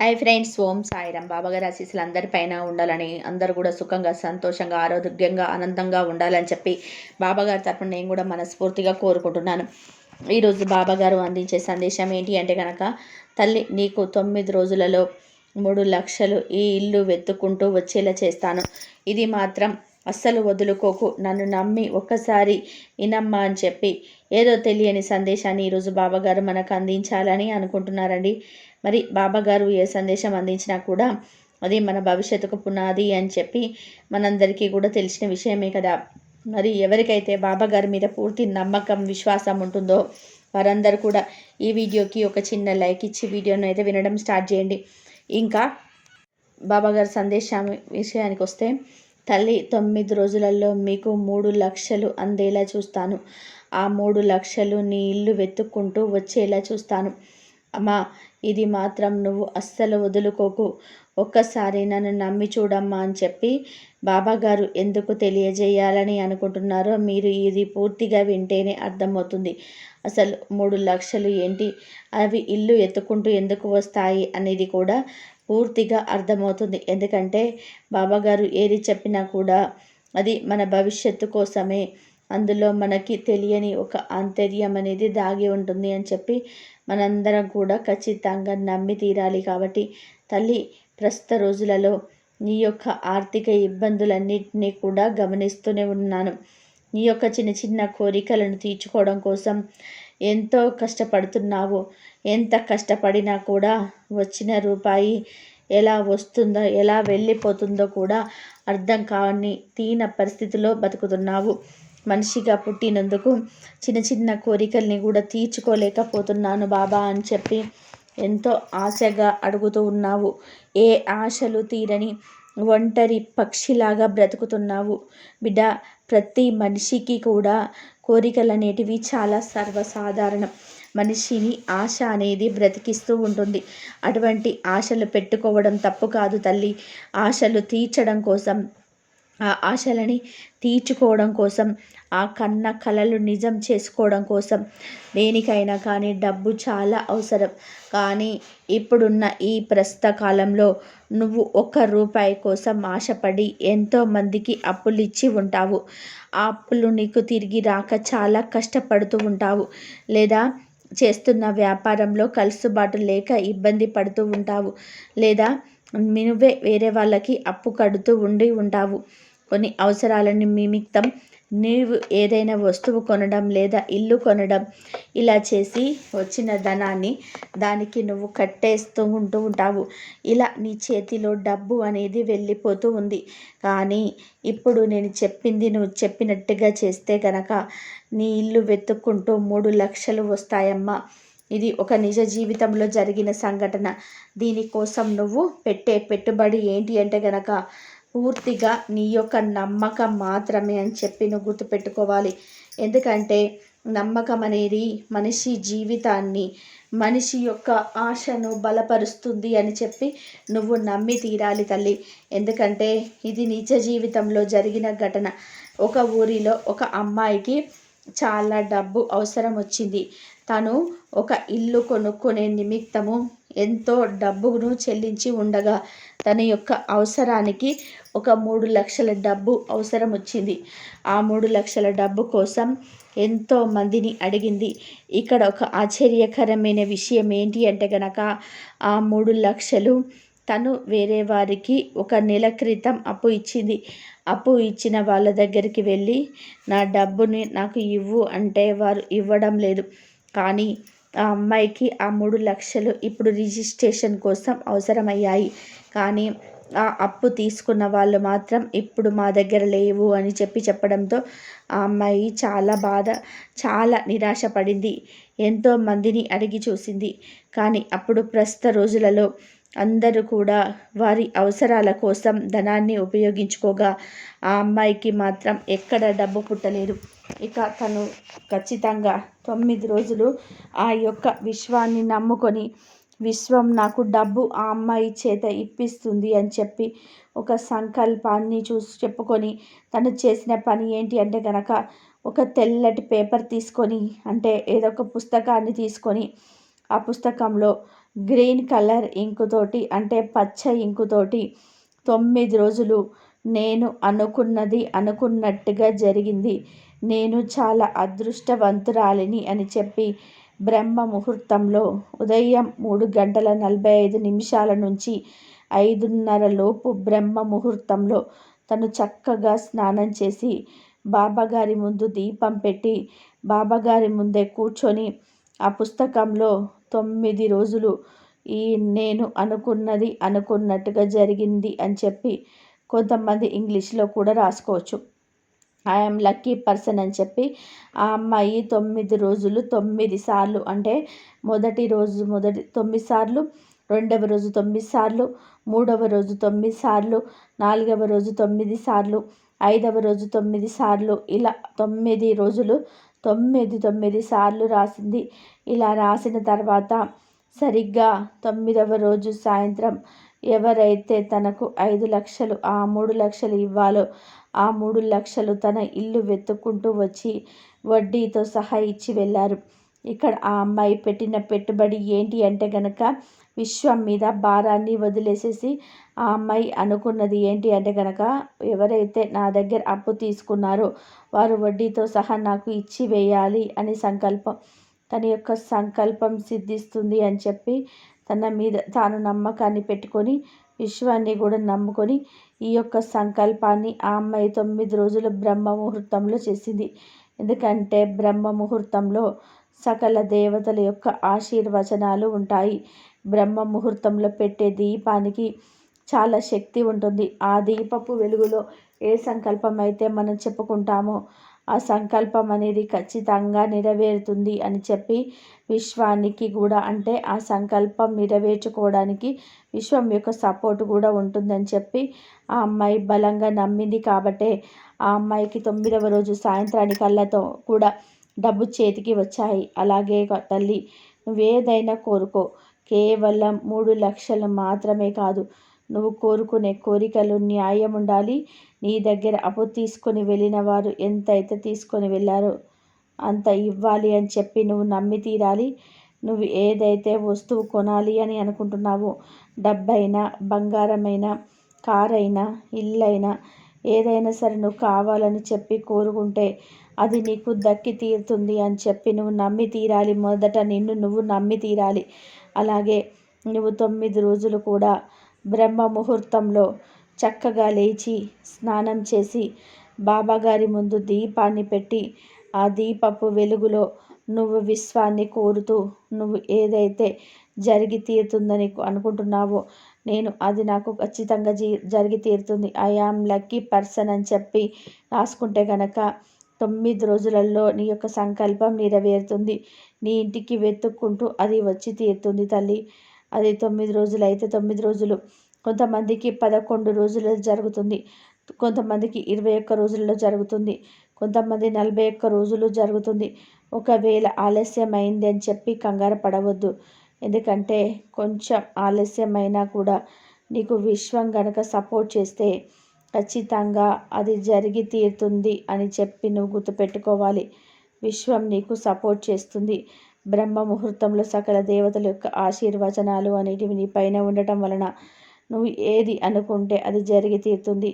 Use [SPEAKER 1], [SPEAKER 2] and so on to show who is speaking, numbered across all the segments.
[SPEAKER 1] Hi friends ఓం సాయిరామ్. బాబాగారి ఆశీస్సులు అందరిపైన ఉండాలని అందరూ కూడా సుఖంగా సంతోషంగా ఆరోగ్యంగా ఆనందంగా ఉండాలని చెప్పి బాబాగారి తరపున నేను కూడా మనస్ఫూర్తిగా కోరుకుంటున్నాను. ఈరోజు బాబాగారు అందించే సందేశం ఏంటి అంటే కనుక తల్లి నీకు తొమ్మిది రోజులలో మూడు లక్షలు ఈ ఇల్లు వెతుక్కుంటూ వచ్చేలా చేస్తాను. ఇది మాత్రం అస్సలు వదులుకోకు. నన్ను నమ్మి ఒక్కసారి ఇనమ్మా అని చెప్పి ఏదో తెలియని సందేశాన్ని ఈరోజు బాబాగారు మనకు అందించాలని అనుకుంటున్నారండి. మరి బాబాగారు ఏ సందేశం అందించినా కూడా అది మన భవిష్యత్తుకు పునాది అని చెప్పి మనందరికీ కూడా తెలిసిన విషయమే కదా. మరి ఎవరికైతే బాబాగారి మీద పూర్తి నమ్మకం విశ్వాసం ఉంటుందో వారందరూ కూడా ఈ వీడియోకి ఒక చిన్న లైక్ ఇచ్చి వీడియోను అయితే వినడం స్టార్ట్ చేయండి. ఇంకా బాబాగారి సందేశం విషయానికి వస్తే తల్లి తొమ్మిది రోజులలో మీకు మూడు లక్షలు అందేలా చూస్తాను. ఆ మూడు లక్షలు నీ ఇల్లు వెతుక్కుంటూ వచ్చేలా చూస్తాను. అమ్మా ఇది మాత్రం నువ్వు అస్సలు వదులుకోకు. ఒక్కసారి నన్ను నమ్మి చూడమ్మా అని చెప్పి బాబాగారు ఎందుకు తెలియజేయాలని అనుకుంటున్నారో మీరు ఇది పూర్తిగా వింటేనే అర్థమవుతుంది. అసలు మూడు లక్షలు ఏంటి? అవి ఇల్లు ఎత్తుకుంటూ ఎందుకు వస్తాయి అనేది కూడా పూర్తిగా అర్థమవుతుంది. ఎందుకంటే బాబాగారు ఏది చెప్పినా కూడా అది మన భవిష్యత్తు కోసమే. అందులో మనకి తెలియని ఒక ఆంతర్యం అనేది దాగి ఉంటుంది అని చెప్పి మనందరం కూడా ఖచ్చితంగా నమ్మి తీరాలి కాబట్టి తల్లి ప్రస్తుత రోజులలో నీ యొక్క ఆర్థిక ఇబ్బందులన్నింటినీ కూడా గమనిస్తూనే ఉన్నాను. నీ యొక్క చిన్న చిన్న కోరికలను తీర్చుకోవడం కోసం ఎంతో కష్టపడుతున్నావు. ఎంత కష్టపడినా కూడా వచ్చిన రూపాయి ఎలా వస్తుందో ఎలా వెళ్ళిపోతుందో కూడా అర్థం కాని తీన పరిస్థితిలో బతుకుతున్నావు. మనిషిగా పుట్టినందుకు చిన్న చిన్న కోరికల్ని కూడా తీర్చుకోలేకపోతున్నాను బాబా అని చెప్పి ఎంతో ఆశగా అడుగుతూ ఉన్నావు. ఏ ఆశలు తీరని ఒంటరి పక్షిలాగా బ్రతుకుతున్నావు. బిడ్డ ప్రతి మనిషికి కూడా కోరికలు అనేటివి చాలా సర్వసాధారణం. మనిషిని ఆశ అనేది బ్రతికిస్తూ ఉంటుంది. అటువంటి ఆశలు పెట్టుకోవడం తప్పు కాదు తల్లి. ఆశలు తీర్చడం కోసం ఆ ఆశలని తీర్చుకోవడం కోసం ఆ కన్న కలలు నిజం చేసుకోవడం కోసం దేనికైనా కానీ డబ్బు చాలా అవసరం. కానీ ఇప్పుడున్న ఈ ప్రస్తుత కాలంలో నువ్వు ఒక్క రూపాయి కోసం ఆశపడి ఎంతోమందికి అప్పులు ఇచ్చి ఉంటావు. ఆ అప్పులు నీకు తిరిగి రాక చాలా కష్టపడుతూ ఉంటావు. లేదా చేస్తున్న వ్యాపారంలో కలుసుబాటు లేక ఇబ్బంది పడుతూ ఉంటావు. లేదా నువ్వే వేరే వాళ్ళకి అప్పు కడుతూ ఉండి ఉంటావు. కొన్ని అవసరాలని నిమిత్తం నీవు ఏదైనా వస్తువు కొనడం లేదా ఇల్లు కొనడం ఇలా చేసి వచ్చిన ధనాన్ని దానికి నువ్వు కట్టేస్తూ ఉంటూ ఉంటావు. ఇలా నీ చేతిలో డబ్బు అనేది వెళ్ళిపోతూ ఉంది. కానీ ఇప్పుడు నేను చెప్పింది నువ్వు చెప్పినట్టుగా చేస్తే గనక నీ ఇల్లు వెతుక్కుంటూ మూడు లక్షలు వస్తాయమ్మా. ఇది ఒక నిజ జీవితంలో జరిగిన సంఘటన. దీనికోసం నువ్వు పెట్టే పెట్టుబడి ఏంటి అంటే గనక పూర్తిగా నీ యొక్క నమ్మకం మాత్రమే అని చెప్పి నువ్వు గుర్తుపెట్టుకోవాలి. ఎందుకంటే నమ్మకం అనేది మనిషి జీవితాన్ని మనిషి యొక్క ఆశను బలపరుస్తుంది అని చెప్పి నువ్వు నమ్మి తీరాలి తల్లి. ఎందుకంటే ఇది నిజ జీవితంలో జరిగిన ఘటన. ఒక ఊరిలో ఒక అమ్మాయికి చాలా డబ్బు అవసరం వచ్చింది. తను ఒక ఇల్లు కొనుక్కునే నిమిత్తము ఎంతో డబ్బును చెల్లించి ఉండగా తన యొక్క అవసరానికి ఒక మూడు లక్షల డబ్బు అవసరం వచ్చింది ఆ మూడు లక్షల డబ్బు కోసం ఎంతో మందిని అడిగింది. ఇక్కడ ఒక ఆశ్చర్యకరమైన విషయం ఏంటి అంటే కనుక ఆ మూడు లక్షలు తను వేరే వారికి ఒక నెల క్రితం అప్పు ఇచ్చింది. అప్పు ఇచ్చిన వాళ్ళ దగ్గరికి వెళ్ళి నా డబ్బుని నాకు ఇవ్వు అంటే వారు ఇవ్వడం లేదు. కానీ ఆ అమ్మాయికి ఆ మూడు లక్షలు ఇప్పుడు రిజిస్ట్రేషన్ కోసం అవసరమయ్యాయి. కానీ ఆ అప్పు తీసుకున్న వాళ్ళు మాత్రం ఇప్పుడు మా దగ్గర లేవు అని చెప్పి చెప్పడంతో ఆ అమ్మాయి చాలా బాధ చాలా నిరాశపడింది. ఎంతో మందిని అడిగి చూసింది. కానీ అప్పుడు ప్రస్తుత రోజులలో అందరూ కూడా వారి అవసరాల కోసం ధనాన్ని ఉపయోగించుకోగా ఆ అమ్మాయికి మాత్రం ఎక్కడ డబ్బు పుట్టలేదు. ఇక తను ఖచ్చితంగా తొమ్మిది రోజులు ఆ యొక్క విశ్వాన్ని నమ్ముకొని విశ్వం నాకు డబ్బు ఆ అమ్మాయి చేత ఇప్పిస్తుంది అని చెప్పి ఒక సంకల్పాన్ని చూసి చెప్పుకొని తను చేసిన పని ఏంటి అంటే కనుక ఒక తెల్లటి పేపర్ తీసుకొని అంటే ఏదో ఒక పుస్తకాన్ని తీసుకొని ఆ పుస్తకంలో గ్రీన్ కలర్ ఇంకుతోటి అంటే పచ్చ ఇంకుతోటి తొమ్మిది రోజులు నేను అనుకున్నది అనుకున్నట్టుగా జరిగింది. నేను చాలా అదృష్టవంతురాలిని అని చెప్పి బ్రహ్మ ముహూర్తంలో ఉదయం మూడు గంటల నలభై ఐదు నిమిషాల నుంచి ఐదున్నర లోపు బ్రహ్మ ముహూర్తంలో తను చక్కగా స్నానం చేసి బాబాగారి ముందు దీపం పెట్టి బాబాగారి ముందే కూర్చొని ఆ పుస్తకంలో తొమ్మిది రోజులు ఈ నేను అనుకున్నది అనుకున్నట్టుగా జరిగింది అని చెప్పి కొంతమంది ఇంగ్లీష్లో కూడా రాసుకోవచ్చు. ఐఎమ్ లక్కీ పర్సన్ అని చెప్పి ఆ అమ్మాయి తొమ్మిది రోజులు తొమ్మిది సార్లు అంటే మొదటి రోజు మొదటి తొమ్మిది సార్లు రెండవ రోజు తొమ్మిది సార్లు మూడవ రోజు తొమ్మిది సార్లు నాలుగవ రోజు తొమ్మిది సార్లు ఐదవ రోజు తొమ్మిది సార్లు ఇలా తొమ్మిది రోజులు తొమ్మిది తొమ్మిది సార్లు రాసింది. ఇలా రాసిన తర్వాత సరిగ్గా తొమ్మిదవ రోజు సాయంత్రం ఎవరైతే తనకు ఐదు లక్షలు ఆ మూడు లక్షలు ఇవ్వాలో ఆ మూడు లక్షలు తన ఇల్లు వెతుక్కుంటూ వచ్చి వడ్డీతో సహా ఇచ్చి వెళ్ళారు. ఇక్కడ ఆ అమ్మాయి పెట్టిన పెట్టుబడి ఏంటి అంటే కనుక విశ్వం మీద భారాన్ని వదిలేసేసి ఆ అమ్మాయి అనుకున్నది ఏంటి అంటే కనుక ఎవరైతే నా దగ్గర అప్పు తీసుకున్నారో వారు వడ్డీతో సహా నాకు ఇచ్చి వేయాలి అని సంకల్పం. తన యొక్క సంకల్పం సిద్ధిస్తుంది అని చెప్పి తన మీద తాను నమ్మకాన్ని పెట్టుకొని విశ్వాన్ని కూడా నమ్ముకొని ఈ యొక్క సంకల్పాన్ని ఆ అమ్మాయి తొమ్మిది రోజులు బ్రహ్మ ముహూర్తంలో చేసింది. ఎందుకంటే బ్రహ్మ ముహూర్తంలో సకల దేవతల యొక్క ఆశీర్వచనాలు ఉంటాయి. బ్రహ్మ ముహూర్తంలో పెట్టే దీపానికి చాలా శక్తి ఉంటుంది. ఆ దీపపు వెలుగులో ఏ సంకల్పం అయితే మనం చెప్పుకుంటామో ఆ సంకల్పం అనేది ఖచ్చితంగా నెరవేరుతుంది అని చెప్పి విశ్వానికి కూడా అంటే ఆ సంకల్పం నెరవేర్చుకోవడానికి విశ్వం యొక్క సపోర్ట్ కూడా ఉంటుందని చెప్పి ఆ అమ్మాయి బలంగా నమ్మింది. కాబట్టే ఆ అమ్మాయికి తొమ్మిదవ రోజు సాయంత్రానికల్లాతో కూడా డబ్బు చేతికి వచ్చాయి. అలాగే తల్లి నువ్వేదైనా కోరుకో. కేవలం మూడు లక్షలు మాత్రమే కాదు నువ్వు కోరుకునే కోరికలు న్యాయం ఉండాలి నీ దగ్గర అప్పు తీసుకొని వెళ్ళిన వారు ఎంతైతే తీసుకొని వెళ్ళారో అంత ఇవ్వాలి అని చెప్పి నువ్వు నమ్మి తీరాలి. నువ్వు ఏదైతే వస్తువు కొనాలి అని అనుకుంటున్నావో డబ్బైనా బంగారమైనా కారైనా ఇల్లైనా ఏదైనా సరే నువ్వు కావాలని చెప్పి కోరుకుంటే అది నీకు దక్కి తీరుతుంది అని చెప్పి నువ్వు నమ్మి తీరాలి. మొదట నిన్ను నువ్వు నమ్మి తీరాలి. అలాగే నువ్వు తొమ్మిది రోజులు కూడా బ్రహ్మ ముహూర్తంలో చక్కగా లేచి స్నానం చేసి బాబాగారి ముందు దీపాన్ని పెట్టి ఆ దీపపు వెలుగులో నువ్వు విశ్వాన్ని కోరుతూ నువ్వు ఏదైతే జరిగి తీరుతుందని అనుకుంటున్నావో నేను అది నాకు ఖచ్చితంగా జీ జరిగి తీరుతుంది. ఐ లక్కీ పర్సన్ అని చెప్పి రాసుకుంటే కనుక తొమ్మిది రోజులలో నీ యొక్క సంకల్పం నెరవేరుతుంది. నీ ఇంటికి వెతుక్కుంటూ అది వచ్చి తీరుతుంది తల్లి. అది తొమ్మిది రోజులు అయితే తొమ్మిది రోజులు. కొంతమందికి పదకొండు రోజులు జరుగుతుంది. కొంతమందికి ఇరవై ఒక్క రోజుల్లో జరుగుతుంది. కొంతమంది నలభై ఒక్క రోజులు జరుగుతుంది. ఒకవేళ ఆలస్యమైంది అని చెప్పి కంగారు పడవద్దు. ఎందుకంటే కొంచెం ఆలస్యమైనా కూడా నీకు విశ్వం గనక సపోర్ట్ చేస్తే ఖచ్చితంగా అది జరిగి తీరుతుంది అని చెప్పి నువ్వు గుర్తుపెట్టుకోవాలి. విశ్వం నీకు సపోర్ట్ చేస్తుంది. బ్రహ్మ ముహూర్తంలో సకల దేవతల యొక్క ఆశీర్వచనాలు అనేటివి నీ పైన ఉండటం వలన నువ్వు ఏది అనుకుంటే అది జరిగి తీరుతుంది.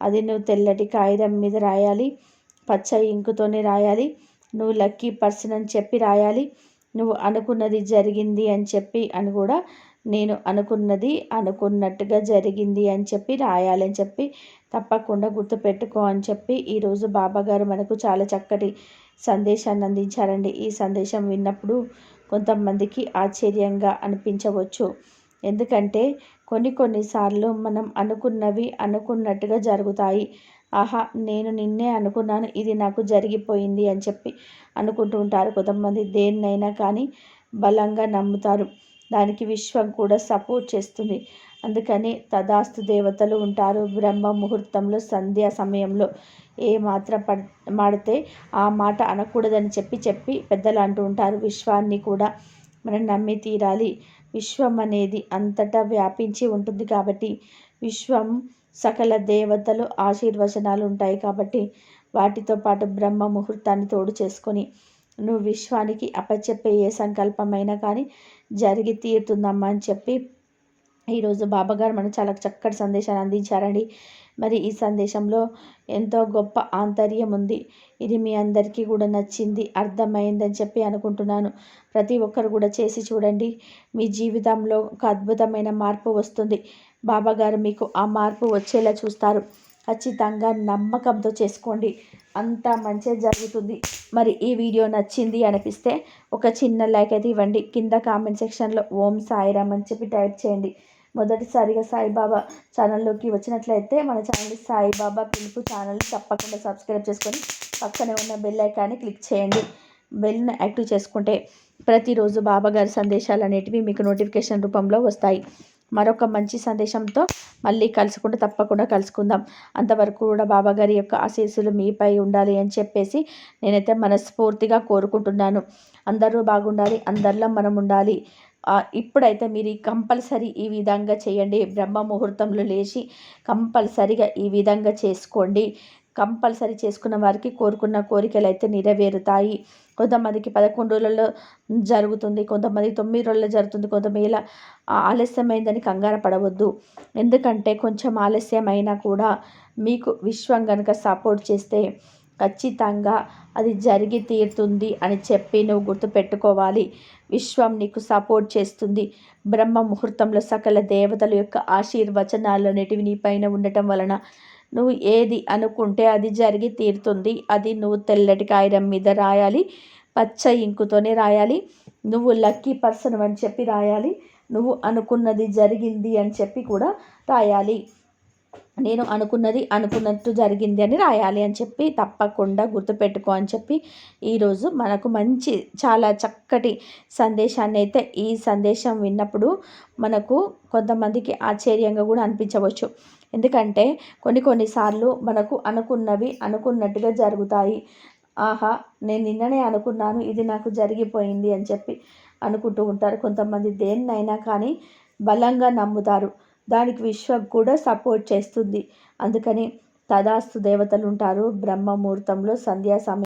[SPEAKER 1] అది నువ్వు తెల్లటి కాగితం మీద రాయాలి పచ్చ ఇంకుతోనే రాయాలి నువ్వు లక్కీ పర్సన్ అని చెప్పి రాయాలి నువ్వు అనుకున్నది జరిగింది అని చెప్పి అని కూడా నేను అనుకున్నది అనుకున్నట్టుగా జరిగింది అని చెప్పి రాయాలని చెప్పి తప్పకుండా గుర్తుపెట్టుకో అని చెప్పి ఈరోజు బాబాగారు మనకు చాలా చక్కటి సందేశాన్ని అందించారండి. ఈ సందేశం విన్నప్పుడు కొంతమందికి ఆశ్చర్యంగా అనిపించవచ్చు. ఎందుకంటే కొన్ని కొన్నిసార్లు మనం అనుకున్నవి అనుకున్నట్టుగా జరుగుతాయి. ఆహా నేను నిన్నే అనుకున్నాను ఇది నాకు జరిగిపోయింది అని చెప్పి అనుకుంటూ ఉంటారు కొంతమంది. దేన్నైనా కానీ బలంగా నమ్ముతారు. దానికి విశ్వం కూడా సపోర్ట్ చేస్తుంది. అందుకని తదాస్తు దేవతలు ఉంటారు. బ్రహ్మ ముహూర్తంలో సంధ్యా సమయంలో. ఏ మాత్రం మాడితే ఆ మాట అనకూడదని చెప్పి చెప్పి పెద్దలు అంటూ ఉంటారు. విశ్వాన్ని కూడా మనం నమ్మి తీరాలి. విశ్వం అనేది అంతటా వ్యాపించి ఉంటుంది కాబట్టి విశ్వం సకల దేవతలు ఆశీర్వచనాలు ఉంటాయి కాబట్టి వాటితో పాటు బ్రహ్మ ముహూర్తాన్ని తోడు చేసుకొని నువ్వు విశ్వానికి అప్పచెప్పే ఏ సంకల్పమైనా కానీ జరిగి తీరుతుందమ్మా అని చెప్పి ఈరోజు బాబాగారు మనకు చాలా చక్కటి సందేశాన్ని అందించారండి. మరి ఈ సందేశంలో ఎంతో గొప్ప ఆంతర్యం ఉంది. ఇది మీ అందరికీ కూడా నచ్చింది అర్థమైందని చెప్పి అనుకుంటున్నాను. ప్రతి ఒక్కరు కూడా చేసి చూడండి. మీ జీవితంలో ఒక అద్భుతమైన మార్పు వస్తుంది. బాబాగారు మీకు ఆ మార్పు వచ్చేలా చూస్తారు. ఖచ్చితంగా నమ్మకంతో చేసుకోండి. అంతా మంచిగా జరుగుతుంది. మరి ఈ వీడియో నచ్చింది అనిపిస్తే ఒక చిన్న లైక్ అయితే ఇవ్వండి. కింద కామెంట్ సెక్షన్లో ఓం సాయిరామ్ అని చెప్పి టైప్ చేయండి. మొదటిసారిగా సాయిబాబా ఛానల్లోకి వచ్చినట్లయితే మన ఛానల్ సాయిబాబా పిలుపు ఛానల్ తప్పకుండా సబ్స్క్రైబ్ చేసుకొని పక్కనే ఉన్న బెల్ ఐకాన్ని క్లిక్ చేయండి. బెల్ని యాక్టివ్ చేసుకుంటే ప్రతిరోజు బాబా గారి సందేశాలు అనేటివి మీకు నోటిఫికేషన్ రూపంలో వస్తాయి. మరొక మంచి సందేశంతో మళ్ళీ కలుసుకుంటే తప్పకుండా కలుసుకుందాం. అంతవరకు కూడా బాబాగారి యొక్క ఆశీస్సులు మీపై ఉండాలి అని చెప్పేసి నేనైతే మనస్ఫూర్తిగా కోరుకుంటున్నాను. అందరూ బాగుండాలి అందరిలో మనం ఉండాలి. ఇప్పుడైతే మీరు కంపల్సరీ ఈ విధంగా చేయండి. బ్రహ్మ ముహూర్తంలో లేచి కంపల్సరిగా ఈ విధంగా చేసుకోండి. కంపల్సరీ చేసుకున్న వారికి కోరుకున్న కోరికలు అయితే నెరవేరుతాయి. కొంతమందికి పదకొండు రోజులలో జరుగుతుంది కొంతమంది తొమ్మిది రోజుల్లో జరుగుతుంది కొంతమంది ఆలస్యమైందని కంగారు పడవద్దు. ఎందుకంటే కొంచెం ఆలస్యమైనా కూడా మీకు విశ్వం కనుక సపోర్ట్ చేస్తే ఖచ్చితంగా అది జరిగి తీరుతుంది అని చెప్పి నువ్వు గుర్తుపెట్టుకోవాలి. విశ్వం నీకు సపోర్ట్ చేస్తుంది. బ్రహ్మ ముహూర్తంలో సకల దేవతల యొక్క ఆశీర్వచనాలు అనేటివి నీ పైన ఉండటం వలన నువ్వు ఏది అనుకుంటే అది జరిగి తీరుతుంది. అది నువ్వు తెల్లటి కాగితం మీద రాయాలి. పచ్చ ఇంకుతోనే రాయాలి. నువ్వు లక్కీ పర్సన్ అని చెప్పి రాయాలి. నువ్వు అనుకున్నది జరిగింది అని చెప్పి కూడా రాయాలి. నేను అనుకున్నది అనుకున్నట్టు జరిగింది అని రాయాలి అని చెప్పి తప్పకుండా గుర్తుపెట్టుకో అని చెప్పి ఈరోజు మనకు మంచి చాలా చక్కటి సందేశాన్ని అయితే ఈ సందేశం విన్నప్పుడు మనకు కొంతమందికి ఆశ్చర్యంగా కూడా అనిపించవచ్చు. ఎందుకంటే కొన్ని కొన్నిసార్లు మనకు అనుకున్నవి అనుకున్నట్టుగా జరుగుతాయి. ఆహా నేను నిన్ననే అనుకున్నాను ఇది నాకు జరిగిపోయింది అని చెప్పి అనుకుంటూ ఉంటారు కొంతమంది దేన్నైనా కానీ బలంగా నమ్ముతారు. దానికి విశ్వం కూడా సపోర్ట్ చేస్తుంది. అందుకని తదాస్తు దేవతలు ఉంటారు బ్రహ్మముహూర్తంలో సంధ్యా సమయం